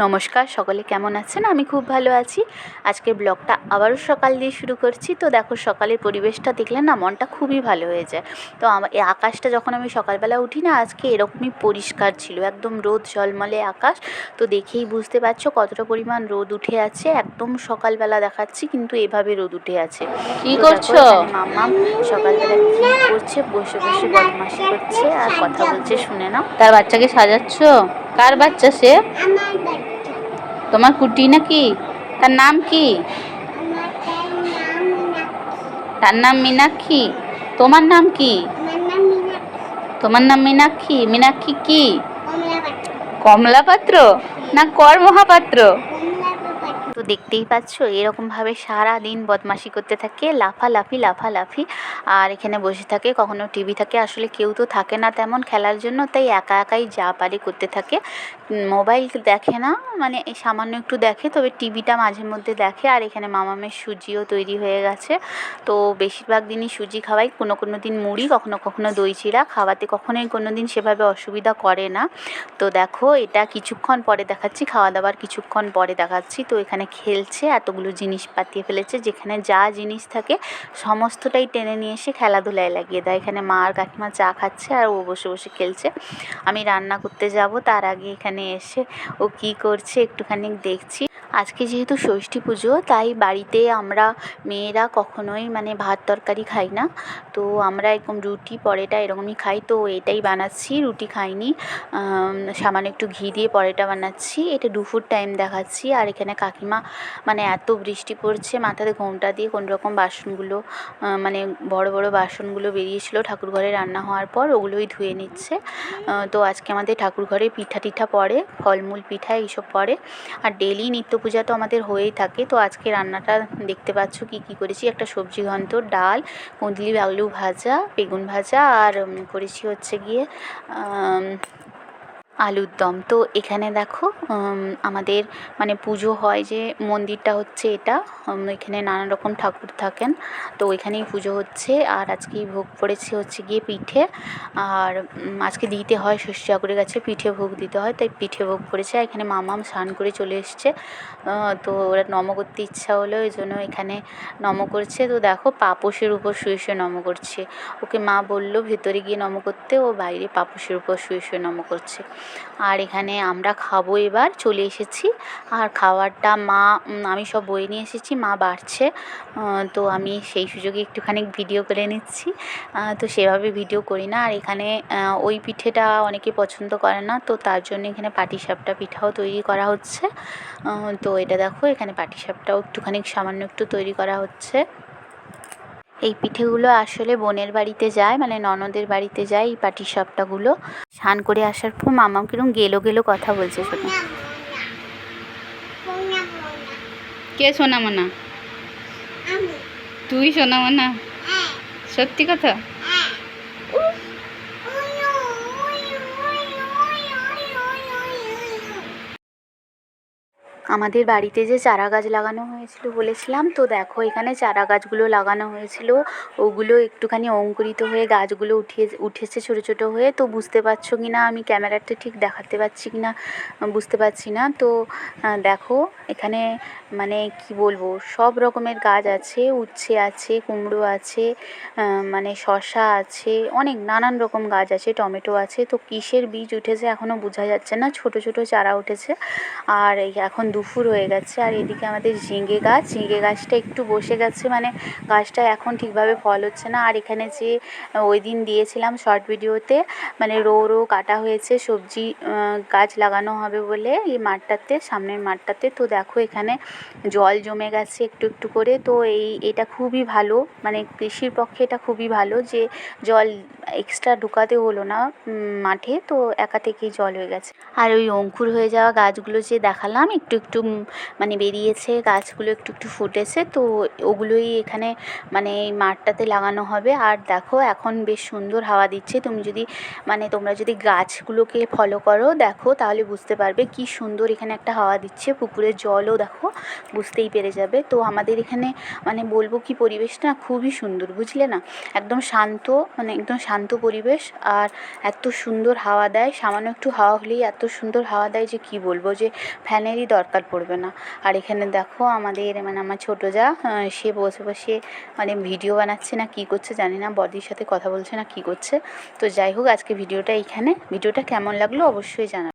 নমস্কার সকলে কেমন আছেন? আমি খুব ভালো আছি। আজকের ব্লগটা আবারও সকাল দিয়ে শুরু করছি। তো দেখো সকালের পরিবেশটা দেখলে না মনটা খুবই ভালো হয়ে যায়। তো আমার এই আকাশটা যখন আমি সকালবেলা উঠি না আজকে এরকমই পরিষ্কার ছিল। একদম রোদ ঝলমলে আকাশ। তো দেখেই বুঝতে পারছ কতটা পরিমাণ রোদ উঠে আছে। একদম সকালবেলা দেখাচ্ছি কিন্তু এভাবে রোদ উঠে আছে। কি করছ? মাম্মাম সকালবেলা কি করছে বসে বসে বদমাশি করছে আর কথা বলছে শুনে নাও। তার বাচ্চাকে সাজাচ্ছ? কার বাচ্চা সে? তোমার কুটি নাকি? তার নাম কি? তার নাম মীনাক্ষী। তোমার নাম কি? তোমার নাম মিনাক্ষী। মিনাক্ষী কি? কমলা পাত্র না, কর মহাপাত্র। তো দেখতেই পাচ্ছ, এরকমভাবে সারা দিন বদমাশি করতে থাকে, লাফালাফি লাফালাফি। আর এখানে বসে থাকে, কখনো টিভি থাকে। আসলে কেউ তো থাকে না তেমন খেলার জন্য, তাই একা একাই যা পারে করতে থাকে। মোবাইল দেখে না মানে এই সামান্য একটু দেখে, তবে টিভিটা মাঝে মধ্যে দেখে। আর এখানে মামামের সুজিও তৈরি হয়ে গেছে। তো বেশিরভাগ দিনই সুজি খাওয়াই, কোনো কোনো দিন মুড়ি, কখনো কখনো দই চিড়া খাওয়াতে কখনোই কোনো দিন সেভাবে অসুবিধা করে না। তো দেখো, এটা কিছুক্ষণ পরে দেখাচ্ছি, খাওয়া দাওয়ার কিছুক্ষণ পরে দেখাচ্ছি। তো এখানে খেলছে, এতগুলো জিনিস পাতিয়ে ফেলেছে, যেখানে যা জিনিস থাকে সমস্তটাই টেনে নিয়ে এসে খেলাধুলায় লাগিয়ে দেয়। এখানে মা আর কাকিমা চা খাচ্ছে আর ও বসে বসে খেলছে। আমি রান্না করতে যাব, তার আগে এখানে এসে ও কি করছে একটুখানি দেখছি। আজকে যেহেতু ষষ্ঠী পুজো, তাই বাড়িতে আমরা মেয়েরা কখনোই মানে ভাত তরকারি খাই না। তো আমরা এরকম রুটি, পরোটা এরকমই খাই। তো এটাই বানাচ্ছি, রুটি খাইনি। সামান্য একটু ঘি দিয়ে পরোটা বানাচ্ছি। এটা দুপুর টাইম দেখাচ্ছি। আর এখানে কাকিমা মানে এত বৃষ্টি পড়ছে, মাথাতে ঘোমটা দিয়ে কোনো রকম বাসনগুলো মানে বড় বড় বাসনগুলো বেরিয়েছিল ঠাকুর ঘরে রান্না হওয়ার পর, ওগুলোই ধুয়ে নিচ্ছে। তো আজকে আমাদের ঠাকুর ঘরে পিঠা টিঠা পড়ে, ফলমূল, পিঠা এইসব পড়ে। আর ডেলি নিত্য পূজা তো আমাদের হয়েই থাকে। তো আজকে রান্নাটা দেখতে পাচ্ছ কি কি করেছি? একটা সবজি ঘন্ট, ডাল, কুঁদলি, আলু ভাজা, বেগুন ভাজা, আর করেছি হচ্ছে গিয়ে আলুর দম। তো এখানে দেখো আমাদের মানে পুজো হয় যে মন্দিরটা হচ্ছে এটা এখানে নানা রকম ঠাকুর থাকেন। তো ওইখানেই পুজো হচ্ছে, আর আজকেই ভোগ পড়েছে হচ্ছে গিয়ে পিঠে। আর আজকে দিতে হয় ষষ্ঠী ঠাকুরের কাছে পিঠে ভোগ দিতে হয়, তাই পিঠে ভোগ পড়েছে। আর এখানে মামাম স্নান করে চলে এসছে। তো ওরা নম করতে ইচ্ছা হলো ওই জন্য এখানে নম করছে। তো দেখো, পাপোশের উপর শুয়ে শুয়ে নম করছে। ওকে মা বলল, ভেতরে গিয়ে নম করতে, ও বাইরে পাপোশের উপর শুয়ে শুয়ে নম করছে। আর এখানে আমরা খাব এবার, চলে এসেছি। আর খাবারটা মা আমি সব বয়ে নিয়ে এসেছি, মা বাড়ছে। তো আমি সেই সুযোগে একটুখানি ভিডিও করে নিচ্ছি। তো সেভাবে ভিডিও করি না। আর এখানে ওই পিঠেটা অনেকে পছন্দ করে না, তো তার জন্য এখানে পাটিসাপটা পিঠাও তৈরি করা হচ্ছে। তো এটা দেখো, এখানে পাটিসাপটাও একটুখানি সামান্য একটু তৈরি করা হচ্ছে। এই পিঠেগুলো আসলে বোনের বাড়িতে যায় মানে ননদের বাড়িতে যায় এই পাটিসাপটাগুলো স্নান করে আসার পর মামা কিরম গেলো গেলো কথা বলছে শোনো। পোনা কে সোনা মানা তুই সোনা মানা হ্যাঁ। সত্যি কথা? আমাদের বাড়িতে যে চারা গাছ লাগানো হয়েছিল বলেছিলাম, তো দেখো এখানে চারা গাছগুলো লাগানো হয়েছিল। ওগুলো একটুখানি অঙ্কুরিত হয়ে গাছগুলো উঠিয়ে, উঠেছে ছোটো ছোটো হয়ে। তো বুঝতে পারছ কি না আমি ক্যামেরাটা ঠিক দেখাতে পারছি কি না বুঝতে পারছি না। তো দেখো এখানে মানে কি বলব, সব রকমের গাছ আছে, উচ্ছে আছে, কুমড়ো আছে মানে শশা আছে, অনেক নানান রকম গাছ আছে, টমেটো আছে। তো কিসের বীজ উঠেছে এখনও বোঝা যাচ্ছে না। ছোট ছোট চারা উঠেছে। আর এখন দুপুর হয়ে গেছে আর এদিকে আমাদের ঝিঙে গাছ, ঝিঙে গাছটা একটু বসে গেছে মানে গাছটা এখন ঠিকভাবে ফল হচ্ছে না। আর এখানে যে ওই দিন দিয়েছিলাম শর্ট ভিডিওতে মানে রো রো কাটা হয়েছে, সবজি গাছ লাগানো হবে বলে এই মাঠটাতে, সামনের মাঠটাতে। তো দেখো এখানে জল জমে গেছে একটু একটু করে। তো এই, এটা খুবই ভালো মানে কৃষির পক্ষে এটা খুবই ভালো যে জল এক্সট্রা ঢুকাতে হলো না মাঠে। তো একা থেকেই জল হয়ে গেছে। আর ওই অঙ্কুর হয়ে যাওয়া গাছগুলো যে দেখালাম একটু একটু উম, মানে বেরিয়েছে গাছগুলো একটু একটু ফুটেছে তো ওগুলোই এখানে মানে এই মাঠটাতে লাগানো হবে। আর দেখো এখন বেশ সুন্দর হাওয়া দিচ্ছে। তুমি যদি মানে তোমরা যদি গাছগুলোকে ফলো করো দেখো তাহলে বুঝতে পারবে কি সুন্দর এখানে একটা হাওয়া দিচ্ছে। পুকুরের জলও দেখো বুঝতেই পেরে যাবে। তো আমাদের এখানে মানে বলব কি পরিবেশটা খুবই সুন্দর বুঝলে না? একদম শান্ত মানে একদম শান্ত পরিবেশ। আর এত সুন্দর হাওয়া দেয় সামান্য একটু হাওয়া হলেই এত সুন্দর হাওয়া দেয় যে কি বলব? যে ফ্যানেরই দরকার। পড়বে না। আর এখানে দেখো আমাদের মানে আমার ছোটো যা সে বসে বসে মানে ভিডিও বানাচ্ছে না, কি করছে জানি না, বডির সাথে কথা বলছে না, কি করছে। তো যাই হোক, আজকে ভিডিওটা এইখানে ভিডিওটা কেমন লাগল অবশ্যই জানাবে